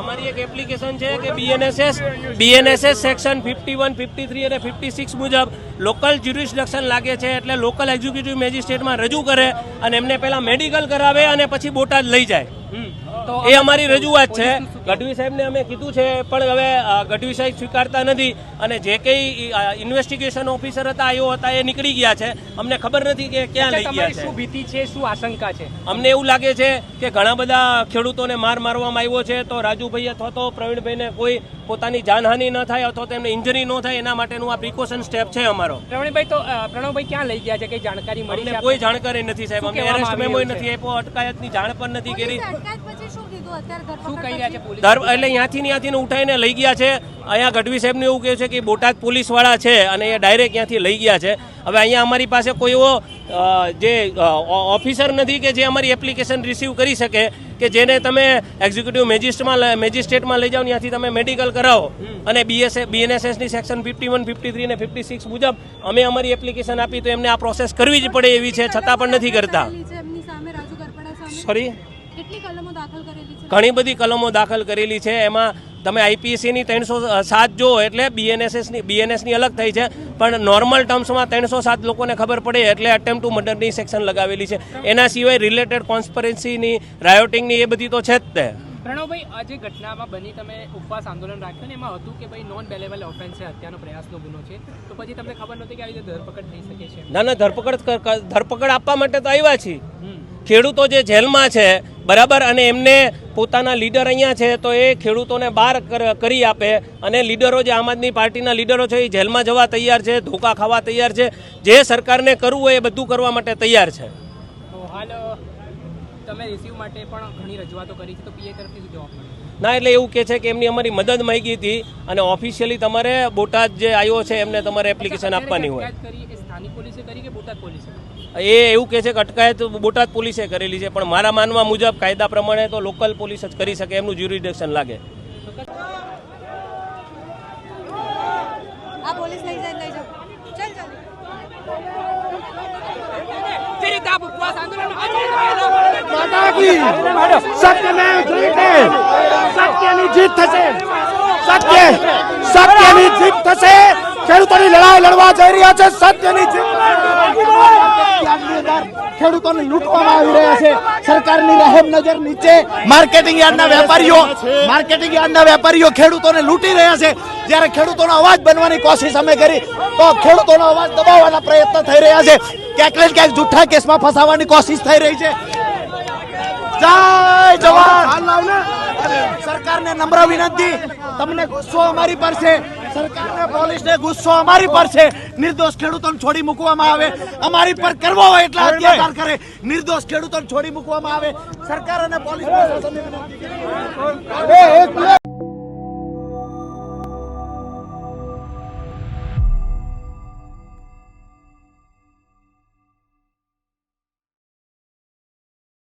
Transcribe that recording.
અમારી એક એપ્લિકેશન છે કે BNSS BNSS section fifty one fifty three અને ફિફ્ટી સિક્સ મુજબ લોકલ જ્યુરિસ્ડક્શન લાગે છે એટલે લોકલ એક્ઝિક્યુટિવ મેજિસ્ટ્રેટમાં રજૂ કરે અને એમને પહેલાં મેડિકલ કરાવે અને પછી બોટાદ લઈ જાય. એ અમારી રજૂઆત છે. ગઢવી સાહેબને અમે કીધું છે પણ હવે ગઢવી સાહેબ સ્વીકારતા નથી અને જે કંઈ ઇન્વેસ્ટિગેશન ઓફિસર હતા આયો હતા એ નીકળી ગયા છે. અમને ખબર નથી કે ક્યાં લઈ ગયા છે. શું ભીતિ છે શું આશંકા છે? અમને એવું લાગે છે કે ઘણા બધા ખેડૂતોને માર મારવામાં આવ્યો છે. તો રાજુભાઈ અથવા તો પ્રવીણભાઈને કોઈ પોતાની જાનહાનિ ન થાય અથવા તો એમને ઇન્જરી ન થાય એના માટેનું આ પ્રિકોશન સ્ટેપ છે અમારો. પ્રવીણભાઈ તો પ્રણવભાઈ ક્યાં લઈ ગયા છે? કઈ જાણકારી મળી છે કોઈ જાણકારી નથી સાહેબ. અમે એરેસ્ટ મેમો નથી આપ્યો અટકાયતની જાણ પણ નથી કરી. પોલીસે અટકાયત પછી શું કહી રહ્યા છે એટલે અહીંયાથી ને ત્યાંથી ઉઠાઈને લઈ ગયા છે. અહીંયા ગઢવી સાહેબનું એવું કહે છે કે બોટાદ પોલીસવાળા છે અને એ ડાયરેક્ટ ત્યાંથી લઈ ગયા છે. હવે અહીંયા અમારી પાસે કોઈ એવો જે ઓફિસર નથી કે જે અમારી એપ્લિકેશન રિસીવ કરી શકે કે જેને તમે એક્ઝિક્યુટિવ મેજિસ્ટ્રેટમાં મેજિસ્ટ્રેટમાં લઈ જાઓ ત્યાંથી તમે મેડિકલ કરાવો. અને BSA બીએનએસએસની section fifty one fifty three અને ફિફ્ટી સિક્સ મુજબ અમે અમારી એપ્લિકેશન આપી તો એમને આ પ્રોસેસ કરવી જ પડે એવી છે છતાં પણ નથી કરતા. સોરી કેટલી કલમો દાખલ કરેલી છે? ઘણી બધી કલમો દાખલ કરેલી છે. એમાં તમે આઈપીએસસીની ત્રણસો સાત જુઓ એટલે બીએનએસએસની બીએનએસની અલગ થઈ છે. પણ નોર્મલ ટર્મ્સમાં ત્રણસો સાત લોકોને ખબર પડે એટલે અટેમ્પ ટુ મર્ડરની સેક્શન લગાવેલી છે. એના સિવાય રિલેટેડ કોન્સ્પરન્સીની રાયોટિંગની એ બધી તો છે જ તે. પ્રણવભાઈ આ જે ઘટનામાં બની તમે ઉપવાસ આંદોલન રાખ્યું ને એમાં હતું કે ભાઈ નોન બેલેબલ ઓફેન્સ છે હત્યાનો પ્રયાસનો ગુનો છે. તો પછી તમને ખબર નહોતી કે આવી રીતે ધરપકડ થઈ શકે છે? ના ના ધરપકડ ધરપકડ આપવા માટે તો આવ્યા છીએ. ખેડૂતો જે જેલમાં છે બરાબર? અને એમને પોતાના લીડર અહીંયા છે તો એ ખેડૂતોને બહાર કર- આપે. અને લીડરો જે આમ આદમી પાર્ટીના લીડરો છે એ જેલમાં જવા તૈયાર છે ધોકા ખાવા તૈયાર છે. જે સરકારને કરવું હોય એ બધું કરવા માટે તૈયાર છે. હાલ તમે રિસીવ માટે પણ ઘણી રજૂઆતો કરી છે તો પીએ તરફથી શું જવાબ મળ્યો ના એટલે એવું કહે છે કે એમની અમારી મદદ માંગી હતી. અને ઓફિશિયલી તમારે બોટાદ જે આવ્યો છે એમને તમારે એપ્લિકેશન આપવાની હોય. સ્થાનિક પોલીસે કરી કે બોટાદ પોલીસે એ એવું કહે છે કે અટકાયત બોટાદ પોલીસે કરેલી છે પણ મારા માનવા મુજબ કાયદા પ્રમાણે તો લોકલ પોલીસ જ કરી શકે એમનું જ્યુરિડિક્શન લાગે આ પોલીસ લઈ જાય લઈ જાઓ ચાલ ચાલ જે ઉપવાસ આંદોલન માતા કી સત્યમેવ જયતે સત્યની જીત થશે સત્ય સત્યની જીત થશે ખેડૂતોની લડાઈ લડવા જઈ રહ્યા છે સત્યની ખેડૂતોને લૂંટવામાં આવી રહ્યા છે. સરકારની રહેમ નજર નીચે. માર્કેટિંગ યાર્ડના વેપારીઓ માર્કેટિંગ યાર્ડના વેપારીઓ ખેડૂતોને લૂંટી રહ્યા છે. જ્યારે ખેડૂતોનો અવાજ બનવાની કોશિશ અમે કરી તો ખેડૂતોનો અવાજ દબાવવાના પ્રયત્ન થઈ રહ્યા છે. ક્યાંક ને ક્યાંક જૂઠા કેસમાં ફસાવવાની કોશિશ થઈ રહી છે. જય જવાન! સરકારને નમ્ર વિનંતી તમને ગુસ્સો અમારી પર છે. સરકારને પોલીસને ગુસ્સો અમારી પર છે. નિર્દોષ ખેડૂતોને છોડી મૂકવામાં આવે. અમારી પર કરવો હોય એટલા અત્યાચાર કરે. નિર્દોષ ખેડૂતોને છોડી મૂકવામાં આવે. સરકાર અને પોલીસ